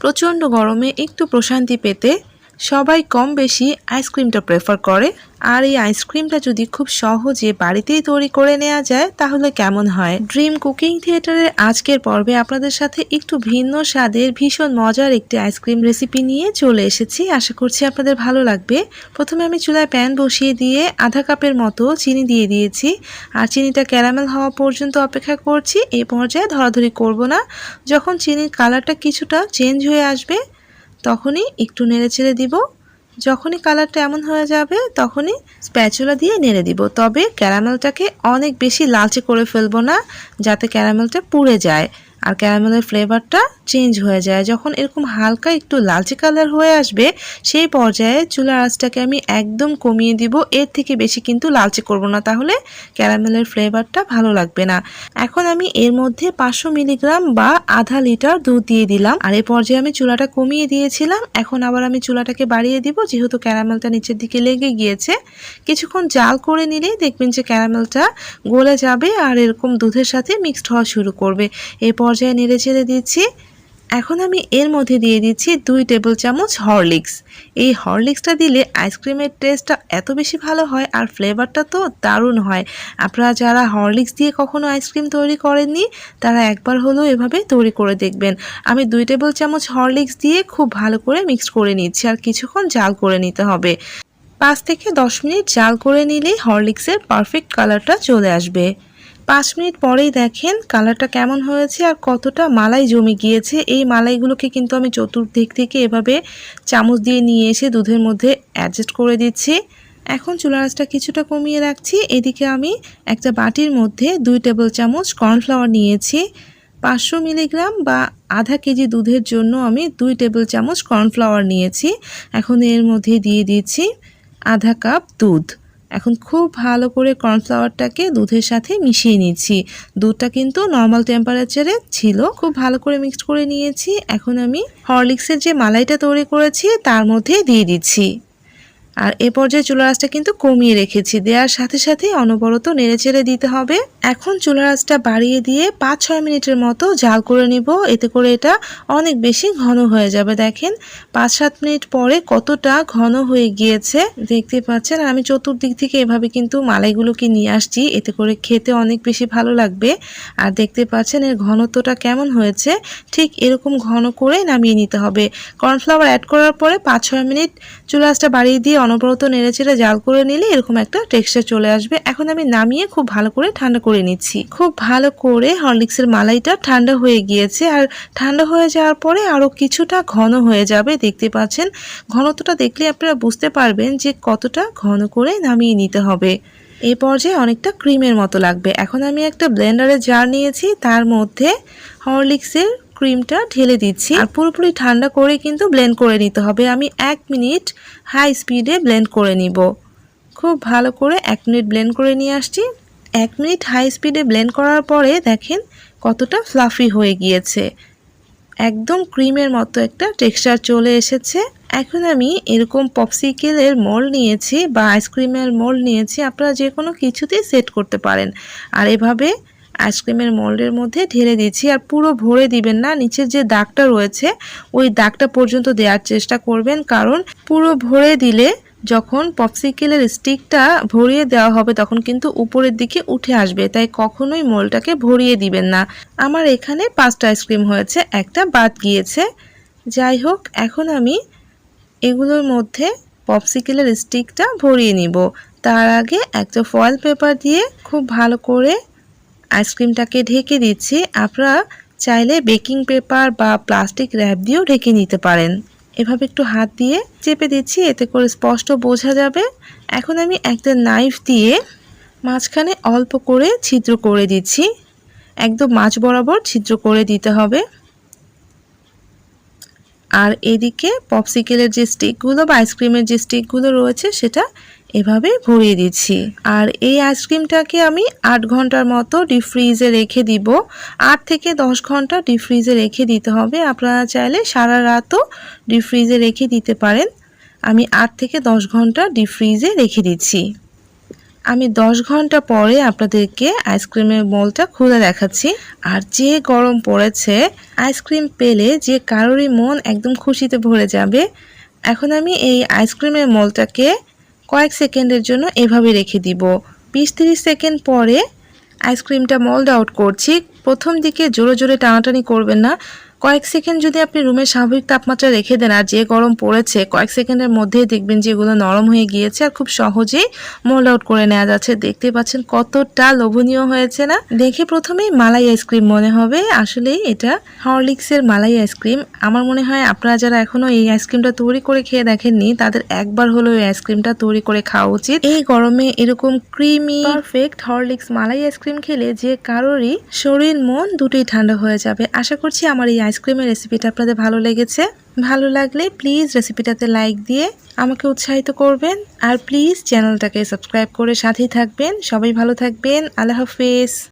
প্রচণ্ড গরমে একটু প্রশান্তি পেতে সবাই কম বেশি আইসক্রিমটা প্রেফার করে। আর এই আইসক্রিমটা যদি খুব সহজে বাড়িতেই তৈরি করে নেওয়া যায়, তাহলে কেমন হয়? ড্রিম কুকিং থিয়েটারের আজকের পর্বে আপনাদের সাথে একটু ভিন্ন স্বাদের, ভীষণ মজার একটি আইসক্রিম রেসিপি নিয়ে চলে এসেছি। আশা করছি আপনাদের ভালো লাগবে। প্রথমে আমি চুলায় প্যান বসিয়ে দিয়ে আধা কাপের মতো চিনি দিয়ে দিয়েছি। আর চিনিটা ক্যারামেল হওয়া পর্যন্ত অপেক্ষা করছি। এই পর্যায়ে ধরাধরি করব না। যখন চিনির কালারটা কিছুটা চেঞ্জ হয়ে আসবে তখনই একটু নেড়ে ছেড়ে দিব। যখনই কালারটা এমন হয়ে যাবে, তখনই স্প্যাচুলা দিয়ে নেড়ে দিব। তবে ক্যারামেলটাকে অনেক বেশি লালচে করে ফেলব না, যাতে ক্যারামেলটা পুড়ে যায়। আর ক্যারামেলের ফ্লেভারটা চেঞ্জ হয়ে যায়। যখন এরকম হালকা একটু লালচে কালার হয়ে আসবে, সেই পর্যায়ে চুলার আঁচটাকে আমি একদম কমিয়ে দিব। এর থেকে বেশি কিন্তু লালচে করব না। তাহলে ক্যারামেলের ফ্লেভারটা ভালো লাগবে না। এখন আমি এর মধ্যে পাঁচশো মিলিগ্রাম বা আধা লিটার দুধ দিয়ে দিলাম। আর এই পর্যায়ে আমি চুলাটা কমিয়ে দিয়েছিলাম। এখন আবার আমি চুলাটাকে বাড়িয়ে দিব, যেহেতু ক্যারামেলটা নিচের দিকে লেগে গিয়েছে। কিছুক্ষণ জাল করে নিলেই দেখবেন যে ক্যারামেলটা গলে যাবে আর এরকম দুধের সাথে মিক্সড হওয়া শুরু করবে। এই পর্যায়ে নেড়ে ছেড়ে দিচ্ছি। এখন আমি এর মধ্যে দিয়ে দিচ্ছি দুই টেবিল চামচ হরলিক্স। এই হরলিক্সটা দিলে আইসক্রিমের টেস্টটা এত বেশি ভালো হয় আর ফ্লেভারটা তো দারুণ হয়। আপনারা যারা হরলিক্স দিয়ে কখনো আইসক্রিম তৈরি করেননি, তারা একবার হলেও এভাবে তৈরি করে দেখবেন। আমি দুই টেবিল চামচ হরলিক্স দিয়ে খুব ভালো করে মিক্স করে নিচ্ছি আর কিছুক্ষণ জাল করে নিতে হবে। পাঁচ থেকে দশ মিনিট জাল করে নিলেই হরলিক্সের পারফেক্ট কালারটা চলে আসবে। পাঁচ মিনিট পরেই দেখেন কালারটা কেমন হয়েছে আর কতটা মালাই জমে গিয়েছে। এই মালাইগুলোকে কিন্তু আমি চতুর্দিক থেকে এভাবে চামচ দিয়ে নিয়ে এসে দুধের মধ্যে অ্যাডজাস্ট করে দিচ্ছি। এখন চুলার আঁচটা কিছুটা কমিয়ে রাখছি। এদিকে আমি একটা বাটির মধ্যে দুই টেবিল চামচ কর্নফ্লাওয়ার নিয়েছি। পাঁচশো মিলিগ্রাম বা আধা কেজি দুধের জন্য আমি দুই টেবিল চামচ কর্নফ্লাওয়ার নিয়েছি। এখন এর মধ্যে দিয়ে দিচ্ছি আধা কাপ দুধ। এখন খুব ভালো করে কর্নফ্লাওয়ারটাকে দুধের সাথে মিশিয়ে নিয়েছি। দুধটা কিন্তু নর্মাল টেম্পারেচারে ছিল। খুব ভালো করে মিক্সড করে নিয়েছি। এখন আমি হরলিক্সের যে মালাইটা তৈরি করেছি, তার মধ্যে দিয়ে দিচ্ছি। আর এ পর্যায়ে চুলার আঁচটা কিন্তু কমিয়ে রেখেছি। দেওয়ার সাথে সাথে অনবরত নেড়েচেড়ে দিতে হবে। এখন চুলার আঁচটা বাড়িয়ে দিয়ে পাঁচ ছয় মিনিটের মতো জাল করে নিব। এতে করে এটা অনেক বেশি ঘন হয়ে যাবে, দেখেন। পাঁচ সাত মিনিট পরে কতটা ঘন হয়ে গিয়েছে, দেখতে পাচ্ছেন। আমি চতুর্দিক থেকে এভাবে কিন্তু মালাইগুলোকে নিয়ে আসছি। এতে করে খেতে অনেক বেশি ভালো লাগবে। আর দেখতে পাচ্ছেন, এর ঘনত্বটা কেমন হয়েছে? ঠিক এরকম ঘন করে নামিয়ে নিতে হবে। কর্নফ্লাওয়ার অ্যাড করার পরে পাঁচ ছয় মিনিট চুলা আঁচটা বাড়িয়ে দিয়ে অনবরত নেড়েচেড়ে জাল করে নিলে এরকম একটা টেক্সচার চলে আসবে। এখন আমি নামিয়ে খুব ভালো করে ঠান্ডা করে নিচ্ছি। খুব ভালো করে হরলিক্সের মালাইটা ঠান্ডা হয়ে গিয়েছে আর ঠান্ডা হয়ে যাওয়ার পরে আরও কিছুটা ঘন হয়ে যাবে, দেখতে পাচ্ছেন। ঘনত্বটা দেখলে আপনারা বুঝতে পারবেন যে কতটা ঘন করে নামিয়ে নিতে হবে। এই পর্যায়ে অনেকটা ক্রিমের মতো লাগবে। এখন আমি একটা ব্লেন্ডারের জার নিয়েছি, তার মধ্যে হরলিক্সের ক্রিমটা ঢেলে দিচ্ছি। আর পুরোপুরি ঠান্ডা করে কিন্তু ব্লেন্ড করে নিতে হবে। আমি এক মিনিট হাই স্পিডে ব্লেন্ড করে নিব। খুব ভালো করে এক মিনিট ব্লেন্ড করে নিয়ে আসছি। এক মিনিট হাই স্পিডে ব্লেন্ড করার পরে দেখেন কতটা ফ্লাফি হয়ে গিয়েছে। একদম ক্রিমের মতো একটা টেক্সচার চলে এসেছে। এখন আমি এরকম পপসিকেলের মোল্ড নিয়েছি বা আইসক্রিমের মোল্ড নিয়েছি। আপনারা যে কোনো কিছুতেই সেট করতে পারেন। আর এভাবে আইসক্রিমের মোল্ডের মধ্যে ঢেলে দিচ্ছি আর পুরো ভরে দিবেন না, নিচের যে দাগটা রয়েছে, ওই দাগটা পর্যন্ত দেওয়ার চেষ্টা করবেন, কারণ পুরো ভরে দিলে যখন পপসিকেলের স্টিকটা ভরিয়ে দেওয়া হবে তখন কিন্তু উপরের দিকে উঠে আসবে, তাই কখনোই মোলটাকে ভরিয়ে দিবেন না। আমার এখানে পাঁচটা আইসক্রিম হয়েছে, একটা বাদ গিয়েছে। যাই হোক, এখন আমি এগুলোর মধ্যে পপসিকেলের স্টিকটা ভরিয়ে নিব। তার আগে একটা ফয়েল পেপার দিয়ে খুব ভালো করে আইসক্রিমটাকে ঢেকে দিচ্ছি। আপনারা চাইলে বেকিং পেপার বা প্লাস্টিক র্যাপ দিয়েও ঢেকে নিতে পারেন। এভাবে একটু হাত দিয়ে চেপে দিচ্ছি, এতে করে স্পষ্ট বোঝা যাবে। এখন আমি একটা নাইফ দিয়ে মাঝখানে অল্প করে ছিদ্র করে দিচ্ছি। একদম মাছ বরাবর ছিদ্র করে দিতে হবে। আর এদিকে পপসিকেলের যে স্টিকগুলো বা আইসক্রিমের যে স্টিকগুলো রয়েছে, সেটা এভাবে ভরিয়ে দিচ্ছি। আর এই আইসক্রিমটাকে আমি আট ঘণ্টার মতো ডিপ ফ্রিজে রেখে দিব। আট থেকে দশ ঘণ্টা ডিপ ফ্রিজে রেখে দিতে হবে। আপনারা চাইলে সারা রাতও ডিপ ফ্রিজে রেখে দিতে পারেন। আমি আট থেকে দশ ঘণ্টা ডিপ ফ্রিজে রেখে দিচ্ছি। আমি দশ ঘণ্টা পরে আপনাদেরকে আইসক্রিমের মোলটা খুলে দেখাচ্ছি। আর যে গরম পড়েছে, আইসক্রিম পেলে যে কারোরই মন একদম খুশিতে ভরে যাবে। এখন আমি এই আইসক্রিমের মোলটাকে কয়েক সেকেন্ডের জন্য এভাবে রেখে দিব। বিশ তিরিশ সেকেন্ড পরে আইসক্রিমটা মোল্ড আউট করছি। প্রথম দিকে জোরে জোরে টানাটানি করবেন না। কয়েক সেকেন্ড যদি আপনি রুমের স্বাভাবিক তাপমাত্রা রেখে দেন আর যে গরম পড়েছে, কয়েক সেকেন্ডের মধ্যেই দেখবেন যে এগুলো নরম হয়ে গিয়েছে আর খুব সহজেই মোল্ড আউট করে নেওয়া যাচ্ছে। দেখতে পাচ্ছেন কতটা লোভনীয় হয়েছে না? দেখে প্রথমেই মালাই আইসক্রিম মনে হবে। আসলেই এটা হরলিক্সের মালাই আইসক্রিম। আমার মনে হয় আপনারা যারা এখনও এই আইসক্রিমটা তৈরি করে খেয়ে দেখেননি, তাদের একবার হলেও এই আইসক্রিমটা তৈরি করে খাওয়া উচিত। এই গরমে এরকম creamy, perfect Horlicks malai ice cream খেলে যে কারোরই শরীর, মন দুটোই ঠান্ডা হয়ে যাবে। আশা করছি আমার এই আইসক্রিমের রেসিপিটা আপনাদের ভালো লেগেছে? ভালো লাগলে প্লিজ রেসিপিটাতে লাইক দিয়ে আমাকে উৎসাহিত করবেন। আর প্লিজ চ্যানেলটাকে সাবস্ক্রাইব করে সাথেই থাকবেন। সবাই ভালো থাকবেন। আল্লাহ হাফেজ।